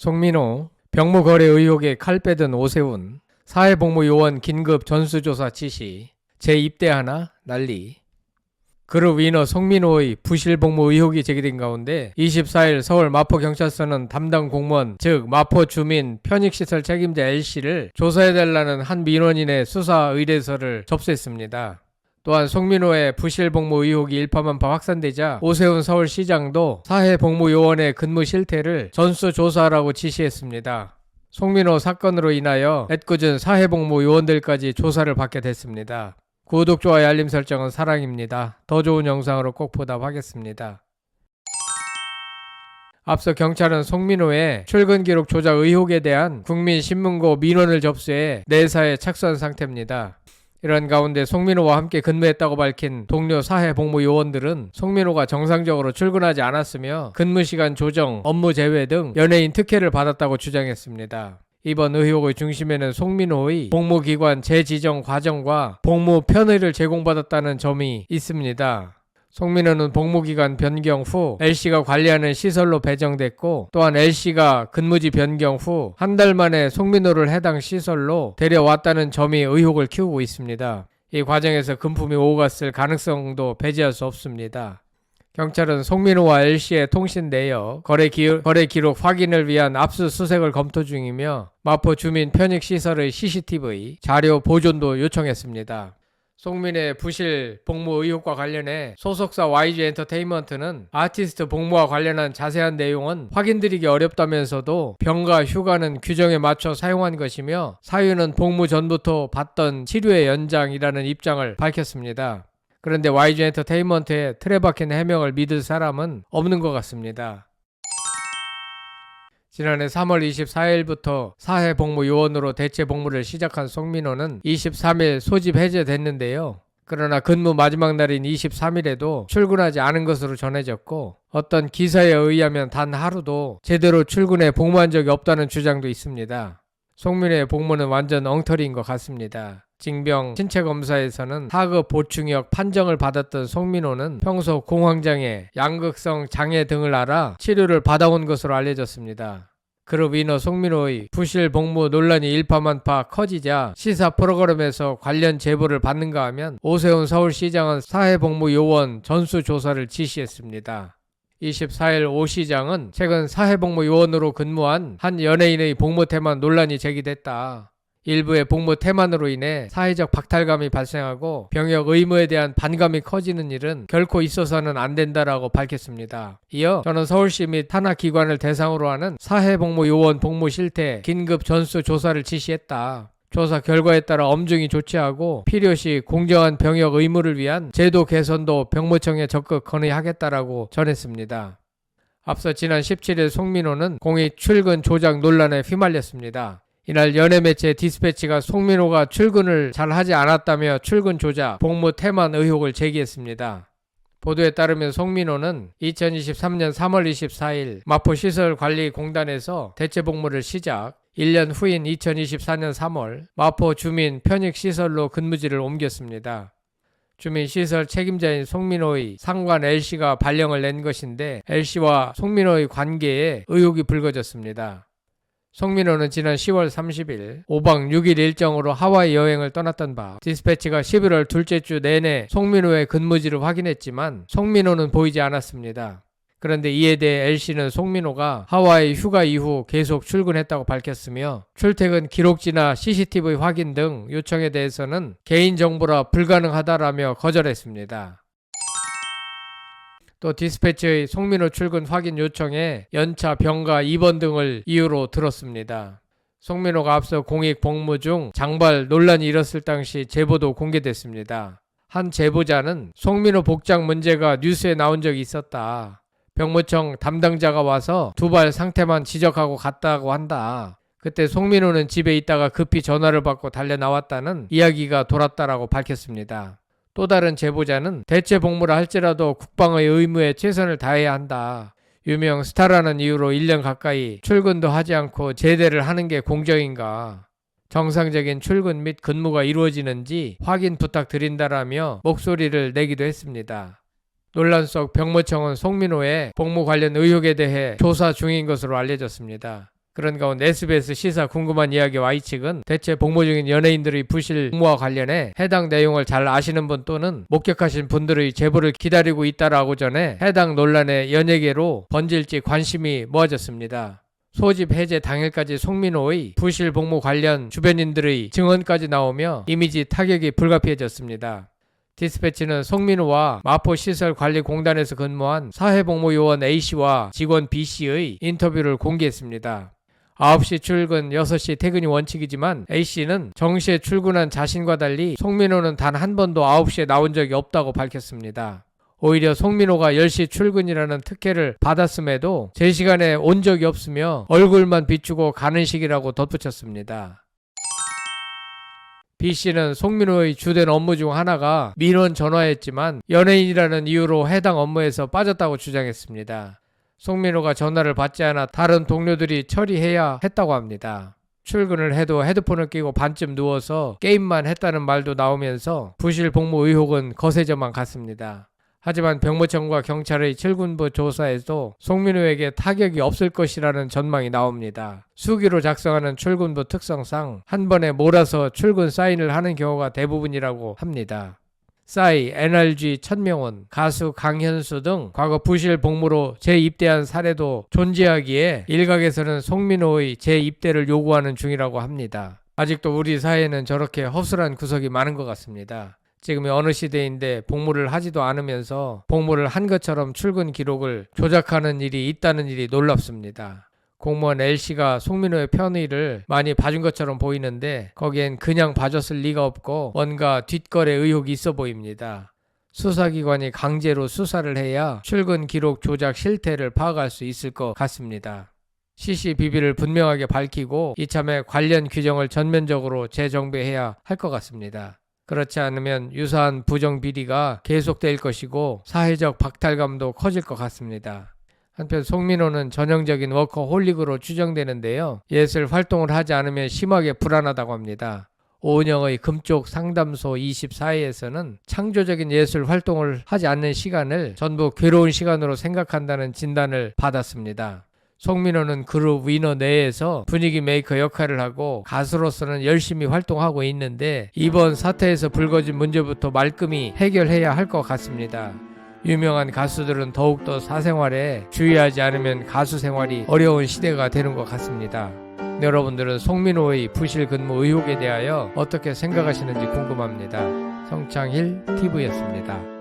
송민호, 병무거래 의혹에 칼 빼든 오세훈, 사회복무 요원 긴급 전수조사 지시, 재입대하나 난리. 그룹 위너 송민호의 부실복무 의혹이 제기된 가운데 24일 서울 마포경찰서는 담당 공무원 즉 마포 주민 편익시설 책임자 L씨를 조사해달라는 한 민원인의 수사 의뢰서를 접수했습니다. 또한 송민호의 부실 복무 의혹이 일파만파 확산되자 오세훈 서울시장도 사회 복무 요원의 근무 실태를 전수 조사하라고 지시했습니다. 송민호 사건으로 인하여 애꿎은 사회복무 요원들까지 조사를 받게 됐습니다. 구독, 좋아요, 알림 설정은 사랑입니다. 더 좋은 영상으로 꼭 보답하겠습니다. 앞서 경찰은 송민호의 출근 기록 조작 의혹에 대한 국민신문고 민원을 접수해 내사에 착수한 상태입니다. 이런 가운데 송민호와 함께 근무했다고 밝힌 동료 사회복무 요원들은 송민호가 정상적으로 출근하지 않았으며 근무 시간 조정, 업무 제외 등 연예인 특혜를 받았다고 주장했습니다. 이번 의혹의 중심에는 송민호의 복무기관 재지정 과정과 복무 편의를 제공받았다는 점이 있습니다. 송민호는 복무기간 변경 후 L씨가 관리하는 시설로 배정됐고 또한 L씨가 근무지 변경 후 한 달 만에 송민호를 해당 시설로 데려왔다는 점이 의혹을 키우고 있습니다. 이 과정에서 금품이 오갔을 가능성도 배제할 수 없습니다. 경찰은 송민호와 L씨의 통신 내역, 거래, 기, 거래 기록 확인을 위한 압수수색을 검토 중이며 마포 주민 편익시설의 CCTV 자료 보존도 요청했습니다. 송민의 부실 복무 의혹과 관련해 소속사 YG 엔터테인먼트는 아티스트 복무와 관련한 자세한 내용은 확인드리기 어렵다면서도 병가 휴가는 규정에 맞춰 사용한 것이며 사유는 복무 전부터 받던 치료의 연장이라는 입장을 밝혔습니다. 그런데 YG 엔터테인먼트의 박힌 해명을 믿을 사람은 없는 것 같습니다. 지난해 3월 24일부터 사회 복무 요원으로 대체 복무를 시작한 송민호는 23일 소집 해제됐는데요. 그러나 근무 마지막 날인 23일에도 출근하지 않은 것으로 전해졌고 어떤 기사에 의하면 단 하루도 제대로 출근해 복무한 적이 없다는 주장도 있습니다. 송민호의 복무는 완전 엉터리인 것 같습니다. 징병 신체 검사에서는 하급 보충역 판정을 받았던 송민호는 평소 공황장애, 양극성 장애 등을 알아 치료를 받아온 것으로 알려졌습니다. 그룹 위너 송민호의 부실 복무 논란이 일파만파 커지자 시사 프로그램에서 관련 제보를 받는가 하면 오세훈 서울시장은 사회복무 요원 전수 조사를 지시했습니다. 24일 오 시장은 최근 사회복무 요원으로 근무한 한 연예인의 복무 태만 논란이 제기됐다. 일부의 복무 태만으로 인해 사회적 박탈감이 발생하고 병역 의무에 대한 반감이 커지는 일은 결코 있어서는 안 된다라고 밝혔습니다. 이어 저는 서울시 및 하나 기관을 대상으로 하는 사회복무 요원 복무 실태 긴급 전수 조사를 지시했다. 조사 결과에 따라 엄중히 조치하고 필요시 공정한 병역 의무를 위한 제도 개선도 병무청에 적극 건의하겠다라고 전했습니다. 앞서 지난 17일 송민호는 공익 출근 조작 논란에 휘말렸습니다. 이날 연예 매체 디스패치가 송민호가 출근을 잘 하지 않았다며 출근 조작, 복무 태만 의혹을 제기했습니다. 보도에 따르면 송민호는 2023년 3월 24일 마포시설관리공단에서 대체 복무를 시작, 1년 후인 2024년 3월 마포 주민 편익시설로 근무지를 옮겼습니다. 주민시설 책임자인 송민호의 상관 L씨가 발령을 낸 것인데 L씨와 송민호의 관계에 의혹이 불거졌습니다. 송민호는 지난 10월 30일 5박 6일 일정으로 하와이 여행을 떠났던 바 디스패치가 11월 둘째 주 내내 송민호의 근무지를 확인했지만 송민호는 보이지 않았습니다. 그런데 이에 대해 L씨는 송민호가 하와이 휴가 이후 계속 출근했다고 밝혔으며 출퇴근 기록지나 CCTV 확인 등 요청에 대해서는 개인정보라 불가능하다라며 거절했습니다. 또 디스패치의 송민호 출근 확인 요청에 연차, 병가, 입원 등을 이유로 들었습니다. 송민호가 앞서 공익 복무 중 장발 논란이 일었을 당시 제보도 공개됐습니다. 한 제보자는 송민호 복장 문제가 뉴스에 나온 적이 있었다. 병무청 담당자가 와서 두 발 상태만 지적하고 갔다고 한다. 그때 송민호는 집에 있다가 급히 전화를 받고 달려 나왔다는 이야기가 돌았다라고 밝혔습니다. 또 다른 제보자는 대체 복무를 할지라도 국방의 의무에 최선을 다해야 한다. 유명 스타라는 이유로 1년 가까이 출근도 하지 않고 제대를 하는 게 공정인가. 정상적인 출근 및 근무가 이루어지는지 확인 부탁드린다라며 목소리를 내기도 했습니다. 논란 속 병무청은 송민호의 복무 관련 의혹에 대해 조사 중인 것으로 알려졌습니다. 그런 가운데 SBS 시사 궁금한 이야기 Y측은 대체 복무 중인 연예인들의 부실 업무와 관련해 해당 내용을 잘 아시는 분 또는 목격하신 분들의 제보를 기다리고 있다라고 전해 해당 논란의 연예계로 번질지 관심이 모아졌습니다. 소집 해제 당일까지 송민호의 부실 복무 관련 주변인들의 증언까지 나오며 이미지 타격이 불가피해졌습니다. 디스패치는 송민호와 마포시설관리공단에서 근무한 사회복무요원 A씨와 직원 B씨의 인터뷰를 공개했습니다. 9시 출근, 6시 퇴근이 원칙이지만 A씨는 정시에 출근한 자신과 달리 송민호는 단 한 번도 9시에 나온 적이 없다고 밝혔습니다. 오히려 송민호가 10시 출근이라는 특혜를 받았음에도 제 시간에 온 적이 없으며 얼굴만 비추고 가는 식이라고 덧붙였습니다. B 씨는 송민호의 주된 업무 중 하나가 민원 전화였지만 연예인이라는 이유로 해당 업무에서 빠졌다고 주장했습니다. 송민호가 전화를 받지 않아 다른 동료들이 처리해야 했다고 합니다. 출근을 해도 헤드폰을 끼고 반쯤 누워서 게임만 했다는 말도 나오면서 부실 복무 의혹은 거세져만 갔습니다. 하지만 병무청과 경찰의 7군부 조사에도 송민호에게 타격이 없을 것이라는 전망이 나옵니다. 수기로 작성하는 출근부 특성상 한 번에 몰아서 출근 사인을 하는 경우가 대부분이라고 합니다. 싸이, NRG 천명원, 가수 강현수 등 과거 부실 복무로 재입대한 사례도 존재하기에 일각에서는 송민호의 재입대를 요구하는 중이라고 합니다. 아직도 우리 사회에는 저렇게 허술한 구석이 많은 것 같습니다. 지금이 어느 시대인데 복무를 하지도 않으면서 복무를 한 것처럼 출근 기록을 조작하는 일이 있다는 일이 놀랍습니다. 공무원 L씨가 송민호의 편의를 많이 봐준 것처럼 보이는데 거기엔 그냥 봐줬을 리가 없고 뭔가 뒷거래 의혹이 있어 보입니다. 수사기관이 강제로 수사를 해야 출근 기록 조작 실태를 파악할 수 있을 것 같습니다. CCBB를 분명하게 밝히고 이참에 관련 규정을 전면적으로 재정비해야 할 것 같습니다. 그렇지 않으면 유사한 부정 비리가 계속될 것이고 사회적 박탈감도 커질 것 같습니다. 한편 송민호는 전형적인 워커홀릭으로 추정되는데요. 예술 활동을 하지 않으면 심하게 불안하다고 합니다. 오은영의 금쪽 상담소 24회에서는 창조적인 예술 활동을 하지 않는 시간을 전부 괴로운 시간으로 생각한다는 진단을 받았습니다. 송민호는 그룹 위너 내에서 분위기 메이커 역할을 하고 가수로서는 열심히 활동하고 있는데 이번 사태에서 불거진 문제부터 말끔히 해결해야 할 것 같습니다. 유명한 가수들은 더욱더 사생활에 주의하지 않으면 가수 생활이 어려운 시대가 되는 것 같습니다. 여러분들은 송민호의 부실 근무 의혹에 대하여 어떻게 생각하시는지 궁금합니다. 성창힐 TV였습니다.